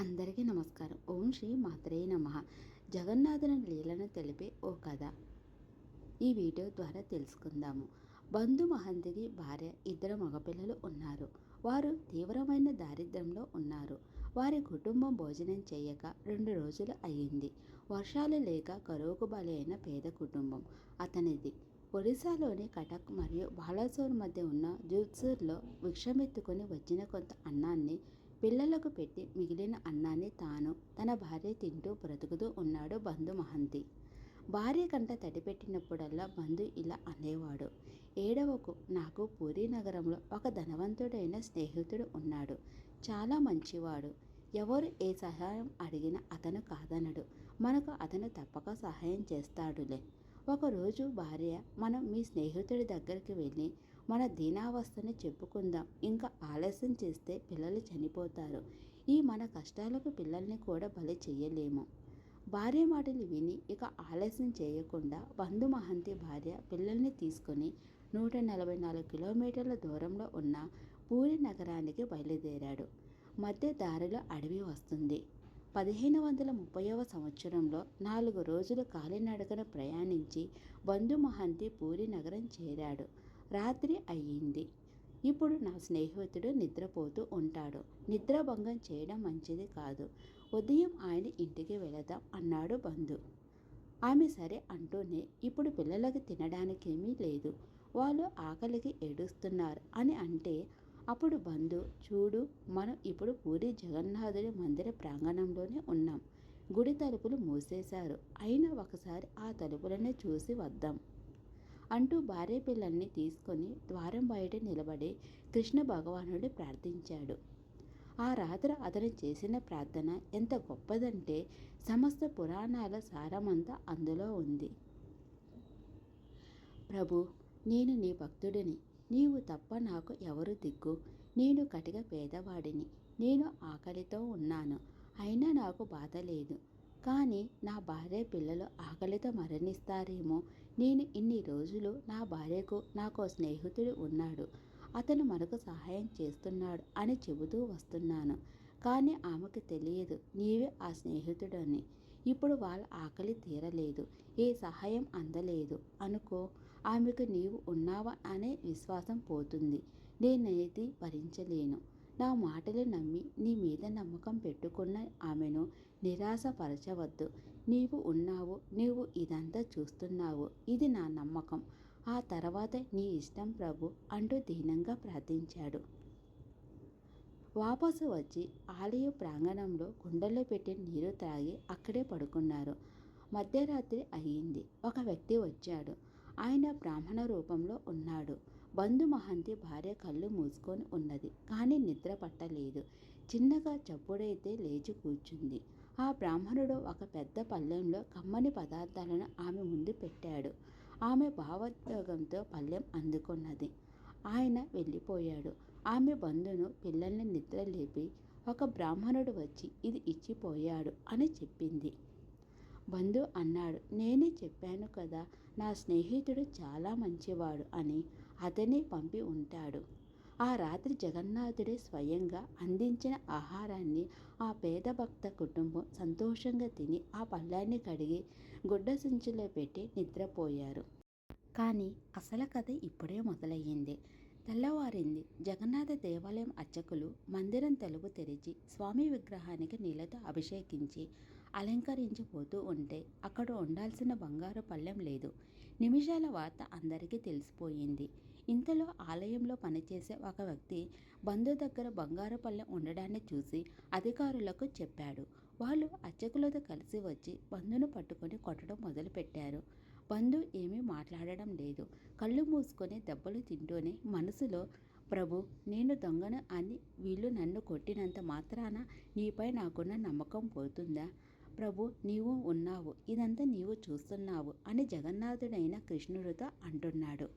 అందరికీ నమస్కారం. ఓం శ్రీ మాత్రే నమ. జగన్నాథుని లీలను తెలిపే ఓ కథ ఈ వీడియో ద్వారా తెలుసుకుందాము. బంధు మహంతికి భార్య ఇద్దరు మగపిల్లలు ఉన్నారు. వారు తీవ్రమైన దారిద్ర్యంలో ఉన్నారు. వారి కుటుంబం భోజనం చేయక రెండు రోజులు అయ్యింది. వర్షాలు లేక కరువుకు బలి అయిన పేద కుటుంబం. అతనిది ఒడిశాలోని కటక్ మరియు బాలాసోర్ మధ్య ఉన్న జూత్సూర్లో విక్షమెత్తుకొని వచ్చిన కొంత అన్నాన్ని పిల్లలకు పెట్టి మిగిలిన అన్నాన్ని తాను తన భార్య తింటూ బ్రతుకుతూ ఉన్నాడు బంధు మహంతి. భార్య కంట తడిపెట్టినప్పుడల్లా బంధు ఇలా అనేవాడు. ఏడవకు నాకు పూరీ నగరంలో ఒక ధనవంతుడైన స్నేహితుడు ఉన్నాడు. చాలా మంచివాడు. ఎవరు ఏ సహాయం అడిగినా అతను కాదనడు. మనకు అతను తప్పక సహాయం చేస్తాడులే. ఒకరోజు భార్య మనం మీ స్నేహితుడి దగ్గరికి వెళ్ళి మన దీనావస్థని చెప్పుకుందాం. ఇంకా ఆలస్యం చేస్తే పిల్లలు చనిపోతారు. ఈ మన కష్టాలకు పిల్లల్ని కూడా బలి చేయలేము. భార్య మాటలు విని ఇక ఆలస్యం చేయకుండా బంధు మహంతి భార్య పిల్లల్ని తీసుకొని నూట నలభై నాలుగు కిలోమీటర్ల దూరంలో ఉన్న పూరి నగరానికి బయలుదేరాడు. మధ్య దారిలో అడవి వస్తుంది. పదిహేను వందల ముప్పైవ సంవత్సరంలో నాలుగు రోజులు కాలినడకన ప్రయాణించి బంధు మహంతి పూరి నగరం చేరాడు. రాత్రి అయ్యింది. ఇప్పుడు నా స్నేహితుడు నిద్రపోతూ ఉంటాడు. నిద్రభంగం చేయడం మంచిది కాదు. ఉదయం ఆయన ఇంటికి వెళదాం అన్నాడు బంధు. ఆమె సరే అంటూనే ఇప్పుడు పిల్లలకి తినడానికేమీ లేదు. వాళ్ళు ఆకలికి ఏడుస్తున్నారు అని అంటే అప్పుడు బంధు చూడు మనం ఇప్పుడు పూరి జగన్నాథుడి మందిర ప్రాంగణంలోనే ఉన్నాం. గుడి తలుపులు మూసేశారు. అయినా ఒకసారి ఆ తలుపులనే చూసి వద్దాం. అంటూ భార్య పిల్లల్ని తీసుకొని ద్వారం బయట నిలబడి కృష్ణ భగవానుడు ప్రార్థించాడు. ఆ రాత్రి అతను చేసిన ప్రార్థన ఎంత గొప్పదంటే సమస్త పురాణాల సారమంతా అందులో ఉంది. ప్రభు నేను నీ భక్తుడిని. నీవు తప్ప నాకు ఎవరు దిక్కు? నేను కటిక పేదవాడిని. నేను ఆకలితో ఉన్నాను. అయినా నాకు బాధ లేదు. కానీ నా భార్య పిల్లలు ఆకలితో మరణిస్తారేమో. నేను ఇన్ని రోజులు నా భార్యకు నాకు స్నేహితుడు ఉన్నాడు. అతను మనకు సహాయం చేస్తున్నాడు అని చెబుతూ వస్తున్నాను. కానీ ఆమెకు తెలియదు నీవే ఆ స్నేహితుడని. ఇప్పుడు వాళ్ళ ఆకలి తీరలేదు ఏ సహాయం అందలేదు. అనుకో ఆమెకు నీవు ఉన్నావా అనే విశ్వాసం పోతుంది. నేనైతే భరించలేను. నా మాటలు నమ్మి నీ మీద నమ్మకం పెట్టుకున్న ఆమెను నిరాశపరచవద్దు. నీవు ఉన్నావు నీవు ఇదంతా చూస్తున్నావు. ఇది నా నమ్మకం. ఆ తర్వాత నీ ఇష్టం ప్రభు అంటూ దీనంగా ప్రార్థించాడు. వాపసు వచ్చి ఆలయ ప్రాంగణంలో కుండలో పెట్టి నీరు త్రాగి అక్కడే పడుకున్నారు. మధ్యరాత్రి అయ్యింది. ఒక వ్యక్తి వచ్చాడు. ఆయన బ్రాహ్మణ రూపంలో ఉన్నాడు. బంధు మహంతి భార్య కళ్ళు మూసుకొని ఉన్నది. కానీ నిద్ర పట్టలేదు. చిన్నగా చప్పుడైతే లేచి కూర్చుంది. ఆ బ్రాహ్మణుడు ఒక పెద్ద పళ్ళెంలో కమ్మని పదార్థాలను ఆమె ముందు పెట్టాడు. ఆమె భావోద్వేగంతో పళ్ళెం అందుకున్నది. ఆయన వెళ్ళిపోయాడు. ఆమె బంధును పిల్లల్ని నిద్ర లేపి ఒక బ్రాహ్మణుడు వచ్చి ఇది ఇచ్చిపోయాడు అని చెప్పింది. బంధు అన్నాడు నేనే చెప్పాను కదా నా స్నేహితుడు చాలా మంచివాడు అని అతనే పంపి ఉంటాడు. ఆ రాత్రి జగన్నాథుడే స్వయంగా అందించిన ఆహారాన్ని ఆ పేద భక్త కుటుంబం సంతోషంగా తిని ఆ పళ్ళాన్ని కడిగి గుడ్డ సంచిలో పెట్టి నిద్రపోయారు. కానీ అసలు కథ ఇప్పుడే మొదలయ్యింది. తెల్లవారింది. జగన్నాథ దేవాలయం అర్చకులు మందిరం తలుపు తెరిచి స్వామి విగ్రహానికి నీళ్ళతో అభిషేకించి అలంకరించిపోతూ ఉంటే అక్కడ ఉండాల్సిన బంగారు పళ్ళెం లేదు. నిమిషాల వార్త అందరికీ తెలిసిపోయింది. ఇంతలో ఆలయంలో పనిచేసే ఒక వ్యక్తి బంధు దగ్గర బంగారు ఉండడాన్ని చూసి అధికారులకు చెప్పాడు. వాళ్ళు అర్చకులతో కలిసి వచ్చి బంధును పట్టుకొని కొట్టడం మొదలుపెట్టారు. బంధు ఏమీ మాట్లాడడం లేదు. కళ్ళు మూసుకొని దెబ్బలు తింటూనే మనసులో ప్రభు నేను దొంగను అని వీళ్ళు నన్ను కొట్టినంత మాత్రాన నీపై నాకున్న నమ్మకం పోతుందా? ప్రభు నీవు ఉన్నావు. ఇదంతా నీవు చూస్తున్నావు అని జగన్నాథుడైన కృష్ణుడితో అంటున్నాడు.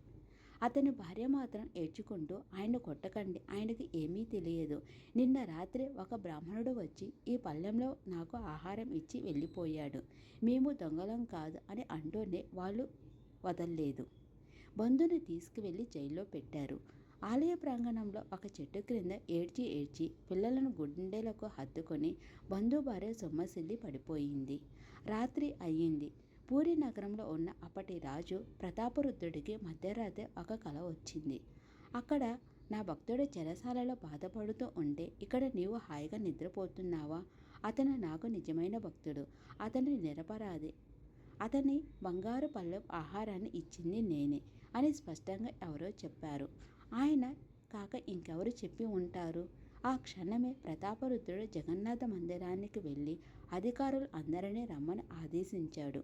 అతని భార్య మాత్రం ఏడ్చుకుంటూ ఆయన కొట్టకండి. ఆయనకు ఏమీ తెలియదు. నిన్న రాత్రి ఒక బ్రాహ్మణుడు వచ్చి ఈ పళ్ళెంలో నాకు ఆహారం ఇచ్చి వెళ్ళిపోయాడు. మేము దొంగలం కాదు అని అంటూనే వాళ్ళు వదల్లేదు. బంధుని తీసుకువెళ్ళి జైల్లో పెట్టారు. ఆలయ ప్రాంగణంలో ఒక చెట్టు క్రింద ఏడ్చి ఏడ్చి పిల్లలను గుండెలకు హత్తుకొని బంధుభార్య సొమ్మసిల్లి పడిపోయింది. రాత్రి అయ్యింది. పూరి నగరంలో ఉన్న అప్పటి రాజు ప్రతాపరుద్రుడికి మధ్యరాత్రి ఒక కల వచ్చింది. అక్కడ నా భక్తుడు చెరసాలలో బాధపడుతూ ఉంటే ఇక్కడ నీవు హాయిగా నిద్రపోతున్నావా? అతను నాకు నిజమైన భక్తుడు. అతను నిరపరాధి. అతని బంగారు పళ్ళెం ఆహారాన్ని ఇచ్చింది నేనే అని స్పష్టంగా ఎవరో చెప్పారు. ఆయన కాక ఇంకెవరు చెప్పి ఉంటారు? ఆ క్షణమే ప్రతాపరుద్రుడు జగన్నాథ మందిరానికి వెళ్ళి అధికారులు అందరినీ రమ్మని ఆదేశించాడు.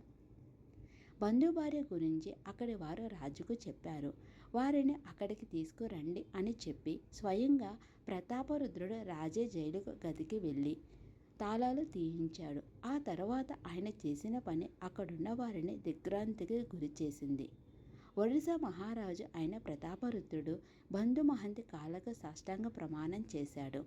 బంధుభార్య గురించి అక్కడి వారు రాజుకు చెప్పారు. వారిని అక్కడికి తీసుకురండి అని చెప్పి స్వయంగా ప్రతాపరుద్రుడు రాజే జైలుకు గదికి వెళ్ళి తాళాలు తీయించాడు. ఆ తర్వాత ఆయన చేసిన పని అక్కడున్న వారిని దిగ్భ్రాంతికి గురి చేసింది మహారాజు అయిన ప్రతాపరుద్రుడు బంధుమహంతి కాలక సాష్టాంగ ప్రమాణం చేశాడు.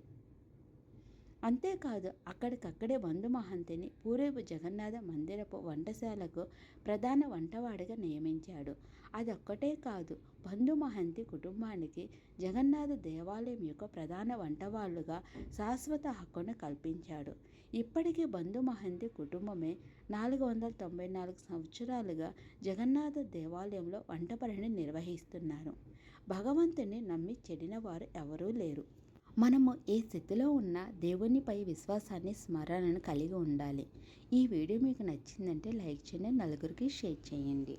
అంతేకాదు అక్కడికక్కడే బంధు మహంతిని పూరేపు జగన్నాథ మందిరపు వంటశాలకు ప్రధాన వంటవాడిగా నియమించాడు. అదొక్కటే కాదు బంధు మహంతి కుటుంబానికి జగన్నాథ దేవాలయం యొక్క ప్రధాన వంటవాళ్ళుగా శాశ్వత హక్కును కల్పించాడు. ఇప్పటికీ బంధు మహంతి కుటుంబమే నాలుగు వందల తొంభై నాలుగు సంవత్సరాలుగా జగన్నాథ దేవాలయంలో వంట పనిని నిర్వహిస్తున్నారు. భగవంతుని నమ్మి చెడిన వారు ఎవరూ లేరు. మనము ఏ స్థితిలో ఉన్నా దేవునిపై విశ్వాసాన్ని స్మరణను కలిగి ఉండాలి. ఈ వీడియో మీకు నచ్చిందంటే లైక్ చేయండి నలుగురికి షేర్ చేయండి.